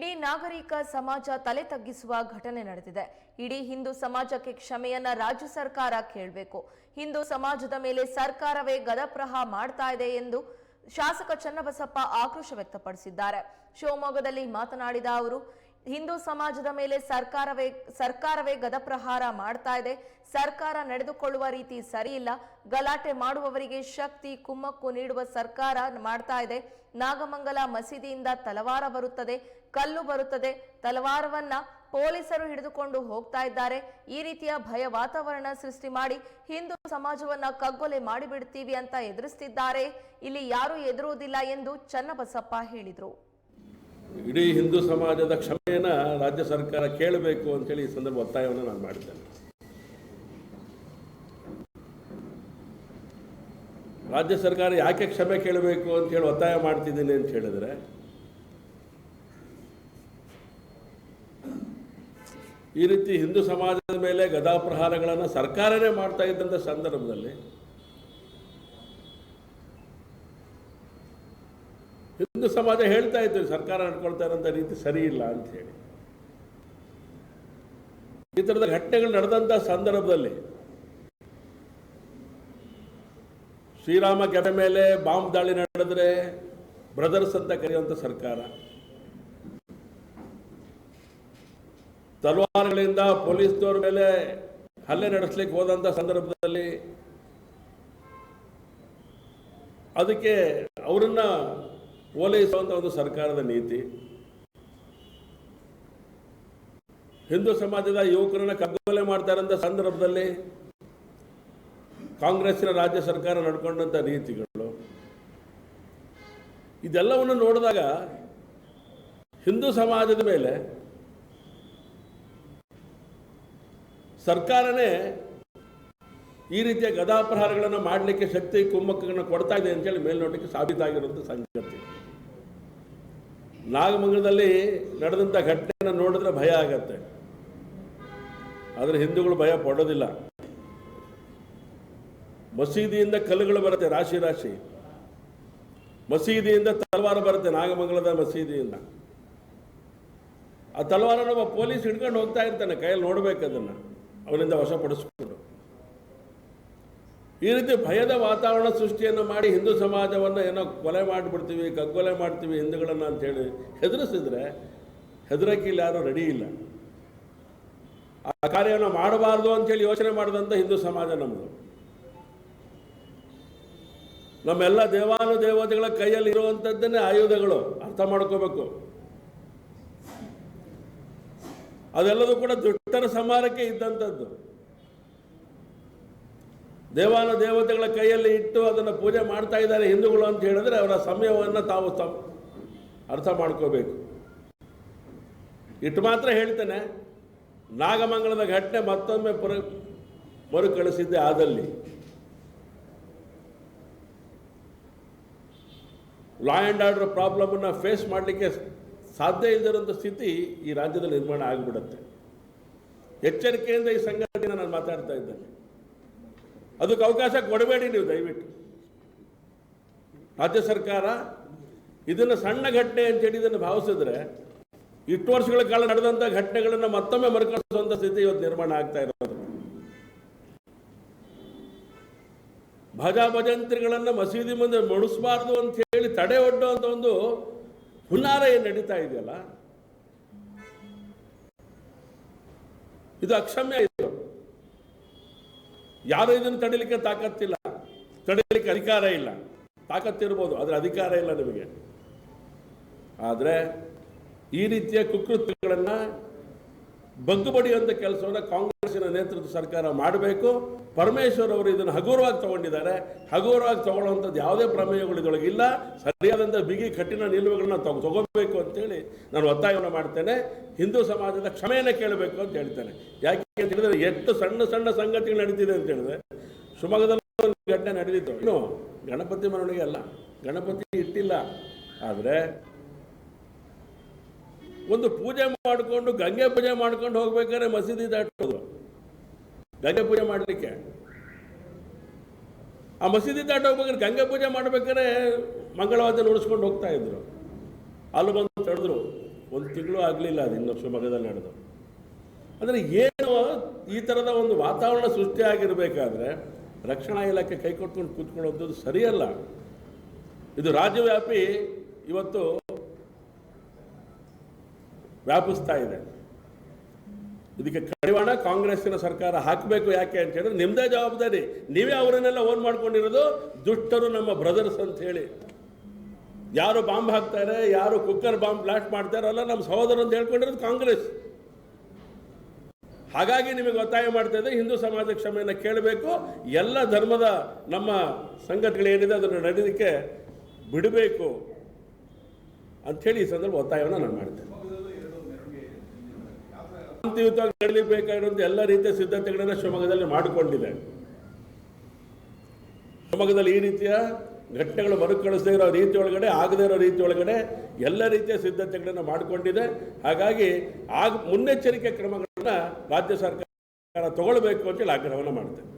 ಇಡೀ ನಾಗರಿಕ ಸಮಾಜ ತಲೆ ತಗ್ಗಿಸುವ ಘಟನೆ ನಡೆದಿದೆ. ಇಡೀ ಹಿಂದೂ ಸಮಾಜಕ್ಕೆ ಕ್ಷಮೆಯನ್ನ ರಾಜ್ಯ ಸರ್ಕಾರ ಕೇಳಬೇಕು. ಹಿಂದೂ ಸಮಾಜದ ಮೇಲೆ ಸರ್ಕಾರವೇ ಗದಪ್ರಹ ಮಾಡ್ತಾ ಇದೆ ಎಂದು ಶಾಸಕ ಚನ್ನಬಸಪ್ಪ ಆಕ್ರೋಶ ವ್ಯಕ್ತಪಡಿಸಿದ್ದಾರೆ. ಶಿವಮೊಗ್ಗದಲ್ಲಿ ಮಾತನಾಡಿದ ಅವರು ಹಿಂದೂ ಸಮಾಜದ ಮೇಲೆ ಸರ್ಕಾರವೇ ಸರ್ಕಾರವೇ ಗದಪ್ರಹಾರ ಮಾಡ್ತಾ ಇದೆ. ಸರ್ಕಾರ ನಡೆದುಕೊಳ್ಳುವ ರೀತಿ ಸರಿಯಿಲ್ಲ ಗಲಾಟೆ ಮಾಡುವವರಿಗೆ ಶಕ್ತಿ, ಕುಮ್ಮಕ್ಕು ನೀಡುವ ಸರ್ಕಾರ ಮಾಡ್ತಾ ಇದೆ. ನಾಗಮಂಗಲ ಮಸೀದಿಯಿಂದ ತಲವಾರ ಬರುತ್ತದೆ. ಕಲ್ಲು ಬರುತ್ತದೆ. ತಲವಾರವನ್ನ ಪೊಲೀಸರು ಹಿಡಿದುಕೊಂಡು ಹೋಗ್ತಾ ಇದ್ದಾರೆ. ಈ ರೀತಿಯ ಭಯ ವಾತಾವರಣ ಸೃಷ್ಟಿ ಮಾಡಿ ಹಿಂದೂ ಸಮಾಜವನ್ನ ಕಗ್ಗೊಲೆ ಮಾಡಿಬಿಡ್ತೀವಿ ಅಂತ ಎದುರಿಸ್ತಿದ್ದಾರೆ. ಇಲ್ಲಿ ಯಾರೂ ಎದುರುವುದಿಲ್ಲ ಎಂದು ಚನ್ನಬಸಪ್ಪ ಹೇಳಿದರು. ಇಡೀ ಹಿಂದೂ ಸಮಾಜದ ಕ್ಷಮೆಯನ್ನ ರಾಜ್ಯ ಸರ್ಕಾರ ಕೇಳಬೇಕು ಅಂತೇಳಿ ಈ ಸಂದರ್ಭ ಒತ್ತಾಯವನ್ನು ನಾನು ಮಾಡಿದ್ದೇನೆ. ರಾಜ್ಯ ಸರ್ಕಾರ ಯಾಕೆ ಕ್ಷಮೆ ಕೇಳಬೇಕು ಅಂತ ಹೇಳಿ ಒತ್ತಾಯ ಮಾಡ್ತಿದ್ದೀನಿ ಅಂತ ಹೇಳಿದ್ರೆ, ಈ ರೀತಿ ಹಿಂದೂ ಸಮಾಜದ ಮೇಲೆ ಗದಾಪ್ರಹಾರಗಳನ್ನು ಸರ್ಕಾರನೇ ಮಾಡ್ತಾ ಇದ್ದಂಥ ಸಂದರ್ಭದಲ್ಲಿ ಹಿಂದೂ ಸಮಾಜ ಹೇಳ್ತಾ ಇತ್ತು ಸರ್ಕಾರ ನಡ್ಕೊಳ್ತಾ ಇರೋಂಥ ರೀತಿ ಸರಿ ಇಲ್ಲ ಅಂತ ಹೇಳಿ. ಈ ಥರದ ಘಟನೆಗಳು ನಡೆದಂಥ ಸಂದರ್ಭದಲ್ಲಿ ಶ್ರೀರಾಮ ಕೆರೆ ಮೇಲೆ ಬಾಂಬ್ ದಾಳಿ ನಡೆದ್ರೆ ಬ್ರದರ್ಸ್ ಅಂತ ಕರೆಯುವಂಥ ಸರ್ಕಾರ. ತಲವಾರುಗಳಿಂದ ಪೊಲೀಸ್ನವ್ರ ಮೇಲೆ ಹಲ್ಲೆ ನಡೆಸಲಿಕ್ಕೆ ಹೋದಂಥ ಸಂದರ್ಭದಲ್ಲಿ ಅದಕ್ಕೆ ಅವರನ್ನ ಓಲೈಸುವಂಥ ಒಂದು ಸರ್ಕಾರದ ನೀತಿ. ಹಿಂದೂ ಸಮಾಜದ ಯುವಕರನ್ನ ಕಗ್ಗೊಲೆ ಮಾಡ್ತಾ ಇರೋಂಥ ಸಂದರ್ಭದಲ್ಲಿ ಕಾಂಗ್ರೆಸ್ಸಿನ ರಾಜ್ಯ ಸರ್ಕಾರ ನಡ್ಕೊಂಡಂಥ ನೀತಿಗಳು. ಇದೆಲ್ಲವನ್ನು ನೋಡಿದಾಗ ಹಿಂದೂ ಸಮಾಜದ ಮೇಲೆ ಸರ್ಕಾರನೇ ಈ ರೀತಿಯ ಗದಾಪ್ರಹಾರಗಳನ್ನು ಮಾಡಲಿಕ್ಕೆ ಶಕ್ತಿ ಕುಮ್ಮಕ್ಕನ್ನು ಕೊಡ್ತಾ ಇದೆ ಅಂತೇಳಿ ಮೇಲ್ನೋಟಕ್ಕೆ ಸಾಬೀತಾಗಿರುವಂಥ ಸಂಗತಿ. ನಾಗಮಂಗಲದಲ್ಲಿ ನಡೆದಂಥ ಘಟನೆಯನ್ನು ನೋಡಿದ್ರೆ ಭಯ ಆಗತ್ತೆ. ಆದರೆ ಹಿಂದೂಗಳು ಭಯ ಪಡೋದಿಲ್ಲ. ಮಸೀದಿಯಿಂದ ಕಲ್ಲುಗಳು ಬರುತ್ತೆ, ರಾಶಿ ರಾಶಿ. ಮಸೀದಿಯಿಂದ ತಲವಾರ ಬರುತ್ತೆ, ನಾಗಮಂಗಲದ ಮಸೀದಿಯಿಂದ. ಆ ತಲವಾರನ ಒಬ್ಬ ಪೊಲೀಸ್ ಹಿಡ್ಕೊಂಡು ಹೋಗ್ತಾ ಇರ್ತಾನೆ, ಕೈಯಲ್ಲಿ ನೋಡ್ಬೇಕು ಅದನ್ನು. ಅವನಿಂದ ವಶಪಡಿಸ್ಕೊಂಡು. ಈ ರೀತಿ ಭಯದ ವಾತಾವರಣ ಸೃಷ್ಟಿಯನ್ನು ಮಾಡಿ ಹಿಂದೂ ಸಮಾಜವನ್ನು ಏನೋ ಕೊಲೆ ಮಾಡಿಬಿಡ್ತೀವಿ, ಕಗ್ಗೊಲೆ ಮಾಡ್ತೀವಿ ಹಿಂದೂಗಳನ್ನು ಅಂಥೇಳಿ ಹೆದರಿಸಿದ್ರೆ ಹೆದರಕ್ಕಿಲ್ಲ ಯಾರೂ ರೆಡಿ ಇಲ್ಲ. ಆ ಕಾರ್ಯವನ್ನು ಮಾಡಬಾರ್ದು ಅಂತೇಳಿ ಯೋಚನೆ ಮಾಡಿದಂಥ ಹಿಂದೂ ಸಮಾಜ ನಮ್ಮದು ನಮ್ಮೆಲ್ಲ ದೇವಾನು ದೇವತೆಗಳ ಕೈಯಲ್ಲಿ ಇರುವಂಥದ್ದನ್ನೇ ಆಯುಧಗಳು, ಅರ್ಥ ಮಾಡ್ಕೋಬೇಕು. ಅದೆಲ್ಲದೂ ಕೂಡ ದುಷ್ಟರ ಸಮಾರಕ್ಕೆ ಇದ್ದಂಥದ್ದು ದೇವಾನು ದೇವತೆಗಳ ಕೈಯಲ್ಲಿ ಇಟ್ಟು ಅದನ್ನು ಪೂಜೆ ಮಾಡ್ತಾ ಇದ್ದಾರೆ ಹಿಂದೂಗಳು ಅಂತ ಹೇಳಿದ್ರೆ ಅವರ ಸಮಯವನ್ನು ತಾವು ತಮ್ಮ ಅರ್ಥ ಮಾಡ್ಕೋಬೇಕು. ಇಟ್ಟು ಮಾತ್ರ ಹೇಳ್ತೇನೆ, ನಾಗಮಂಗಲದ ಘಟನೆ ಮತ್ತೊಮ್ಮೆ ಪುರ ಮರುಕಳಿಸಿದ್ದೆ ಆದಲ್ಲಿ. ಲಾ ಆ್ಯಂಡ್ ಆರ್ಡರ್ ಪ್ರಾಬ್ಲಮನ್ನು ಫೇಸ್ ಮಾಡಲಿಕ್ಕೆ ಸಾಧ್ಯ ಇಲ್ಲದಿರುವಂಥ ಸ್ಥಿತಿ ಈ ರಾಜ್ಯದಲ್ಲಿ ನಿರ್ಮಾಣ ಆಗಿಬಿಡುತ್ತೆ. ಎಚ್ಚರಿಕೆಯಿಂದ ಈ ಸಂಗತಿನ ನಾನು ಮಾತಾಡ್ತಾ ಇದ್ದೇನೆ. ಅದಕ್ಕೆ ಅವಕಾಶ ಕೊಡಬೇಡಿ ನೀವು ದಯವಿಟ್ಟು. ರಾಜ್ಯ ಸರ್ಕಾರ ಇದನ್ನು ಸಣ್ಣ ಘಟನೆ ಅಂತೇಳಿ ಇದನ್ನು ಭಾವಿಸಿದ್ರೆ ಇಷ್ಟು ವರ್ಷಗಳ ಕಾಲ ನಡೆದಂಥ ಘಟನೆಗಳನ್ನು ಮತ್ತೊಮ್ಮೆ ಮರುಕಳಿಸುವಂಥ ಸ್ಥಿತಿ ಇವತ್ತು ನಿರ್ಮಾಣ ಆಗ್ತಾ ಇರೋದು. ಭಜ ಭಜಂತ್ರಿಗಳನ್ನು ಮಸೀದಿ ಮುಂದೆ ಮಣಿಸಬಾರದು ಅಂತ ಹೇಳಿ ತಡೆ ಒಡ್ಡುವಂಥ ಒಂದು ಹುನ್ನಾರ ಏನು ನಡೀತಾ ಇದೆಯಲ್ಲ? ಇದು ಅಕ್ಷಮ್ಯ ಇದು. ಯಾರು ಇದನ್ನು ತಡಿಲಿಕ್ಕೆ ತಾಕತ್ತಿಲ್ಲ. ತಡಿಲಿಕ್ಕೆ ಅಧಿಕಾರ ಇಲ್ಲ. ತಾಕತ್ತಿರ್ಬೋದು, ಆದರೆ ಅಧಿಕಾರ ಇಲ್ಲ ನಿಮಗೆ. ಆದರೆ ಈ ರೀತಿಯ ಕುಕೃತ್ಯಗಳನ್ನು ಬಗ್ಗು ಬಡಿಯುವಂಥ ಕೆಲಸವನ್ನು ಕಾಂಗ್ರೆಸ್ಸಿನ ನೇತೃತ್ವ ಸರ್ಕಾರ ಮಾಡಬೇಕು. ಪರಮೇಶ್ವರ್ ಅವರು ಇದನ್ನು ಹಗುರವಾಗಿ ತಗೊಂಡಿದ್ದಾರೆ. ಹಗುರವಾಗಿ ತಗೊಳ್ಳುವಂಥದ್ದು ಯಾವುದೇ ಪ್ರಮೇಯಗಳು ಇದೊಳಗಿಲ್ಲ ಸರಿಯಾದಂಥ ಬಿಗಿ ಕಠಿಣ ನಿಲುವುಗಳನ್ನ ತಗೋಬೇಕು ತಗೋಬೇಕು ಅಂತೇಳಿ ನಾನು ಒತ್ತಾಯವನ್ನು ಮಾಡ್ತೇನೆ. ಹಿಂದೂ ಸಮಾಜದ ಕ್ಷಮೆಯನ್ನು ಕೇಳಬೇಕು ಅಂತ ಹೇಳ್ತೇನೆ. ಯಾಕೆ ಅಂತ ಹೇಳಿದ್ರೆ ಎಷ್ಟು ಸಣ್ಣ ಸಣ್ಣ ಸಂಗತಿಗಳು ನಡೀತಿದೆ ಅಂತ ಹೇಳಿದ್ರೆ ಶಿವಮೊಗ್ಗದಲ್ಲಿ ಒಂದು ಘಟನೆ ನಡೆದಿತ್ತು. ಇನ್ನು ಗಣಪತಿ ಮೆರವಣಿಗೆ ಅಲ್ಲ. ಗಣಪತಿ ಇಟ್ಟಿಲ್ಲ. ಆದರೆ ಒಂದು ಪೂಜೆ ಮಾಡಿಕೊಂಡು, ಗಂಗೆ ಪೂಜೆ ಮಾಡ್ಕೊಂಡು ಹೋಗ್ಬೇಕಾದ್ರೆ ಮಸೀದಿ ದಾಟೋದು. ಗಂಗೆ ಪೂಜೆ ಮಾಡಲಿಕ್ಕೆ. ಆ ಮಸೀದಿ ದಾಟ ಹೋಗ್ಬೇಕಾದ್ರೆ ಗಂಗೆ ಪೂಜೆ ಮಾಡ್ಬೇಕಾದ್ರೆ ಮಂಗಳವಾರ ನುಡಿಸ್ಕೊಂಡು ಹೋಗ್ತಾ ಇದ್ರು. ಅಲ್ಲಿ ಬಂದು ತಡೆದ್ರು. ಒಂದು ತಿಂಗಳು ಆಗಲಿಲ್ಲ ಅದು ಇನ್ನು ಶಿವಮೊಗ್ಗದಲ್ಲಿ ನಡೆದು. ಅಂದರೆ ಏನು ಈ ಥರದ ಒಂದು ವಾತಾವರಣ ಸೃಷ್ಟಿಯಾಗಿರಬೇಕಾದ್ರೆ ರಕ್ಷಣಾ ಇಲಾಖೆ ಕೈ ಕೊಟ್ಕೊಂಡು ಕೂತ್ಕೊಳ್ಳೋದು ಸರಿಯಲ್ಲ. ಇದು ರಾಜ್ಯವ್ಯಾಪಿ ಇವತ್ತು ವ್ಯಾಪಿಸ್ತಾ ಇದೆ. ಇದಕ್ಕೆ ಕಡಿವಾಣ ಕಾಂಗ್ರೆಸ್ಸಿನ ಸರ್ಕಾರ ಹಾಕಬೇಕು ಯಾಕೆ ಅಂತ ಹೇಳಿದ್ರೆ ನಿಮ್ಮದೇ ಜವಾಬ್ದಾರಿ. ನೀವೇ ಅವರನ್ನೆಲ್ಲ ಓನ್ ಮಾಡ್ಕೊಂಡಿರೋದು ದುಷ್ಟರು ನಮ್ಮ ಬ್ರದರ್ಸ್ ಅಂತ ಹೇಳಿ. ಯಾರು ಬಾಂಬ್ ಹಾಕ್ತಾರೆ ಯಾರು ಕುಕ್ಕರ್ ಬಾಂಬ್ ಬ್ಲಾಸ್ಟ್ ಮಾಡ್ತಾರೆ ಅಲ್ಲ ನಮ್ಮ ಸಹೋದರ ಅಂತ ಹೇಳ್ಕೊಂಡಿರೋದು ಕಾಂಗ್ರೆಸ್. ಹಾಗಾಗಿ ನಿಮಗೆ ಒತ್ತಾಯ ಮಾಡ್ತಾ ಇದೆ ಹಿಂದೂ ಸಮಾಜ ಕ್ಷಮೆಯನ್ನು ಕೇಳಬೇಕು. ಎಲ್ಲ ಧರ್ಮದ ನಮ್ಮ ಸಂಗತಿಗಳೇನಿದೆ ಅದನ್ನು ನಡೆಯೋದಕ್ಕೆ ಬಿಡಬೇಕು ಅಂಥೇಳಿ ಈ ಸಂದರ್ಭ ಒತ್ತಾಯವನ್ನು ನಾನು ಮಾಡ್ತೇನೆ. ಶಾಂತಿಯುತವಾಗಿ ನಡೀಬೇಕಾಗಿರುವಂಥ ಎಲ್ಲ ರೀತಿಯ ಸಿದ್ಧತೆಗಳನ್ನು ಶಿವಮೊಗ್ಗದಲ್ಲಿ ಮಾಡಿಕೊಂಡಿದೆ. ಶಿವಮೊಗ್ಗದಲ್ಲಿ ಈ ರೀತಿಯ ಘಟನೆಗಳು ಮರುಕಳಿಸದೇ ಇರೋ ರೀತಿ ಒಳಗಡೆ, ಆಗದೇ ಇರೋ ರೀತಿ ಒಳಗಡೆ ಎಲ್ಲ ರೀತಿಯ ಸಿದ್ಧತೆಗಳನ್ನು ಮಾಡಿಕೊಂಡಿದೆ. ಹಾಗಾಗಿ ಆಗ ಮುನ್ನೆಚ್ಚರಿಕೆ ಕ್ರಮಗಳನ್ನು ರಾಜ್ಯ ಸರ್ಕಾರ ತಗೊಳ್ಬೇಕು ಅಂತೇಳಿ ಆಗ್ರಹವನ್ನು ಮಾಡ್ತೇನೆ.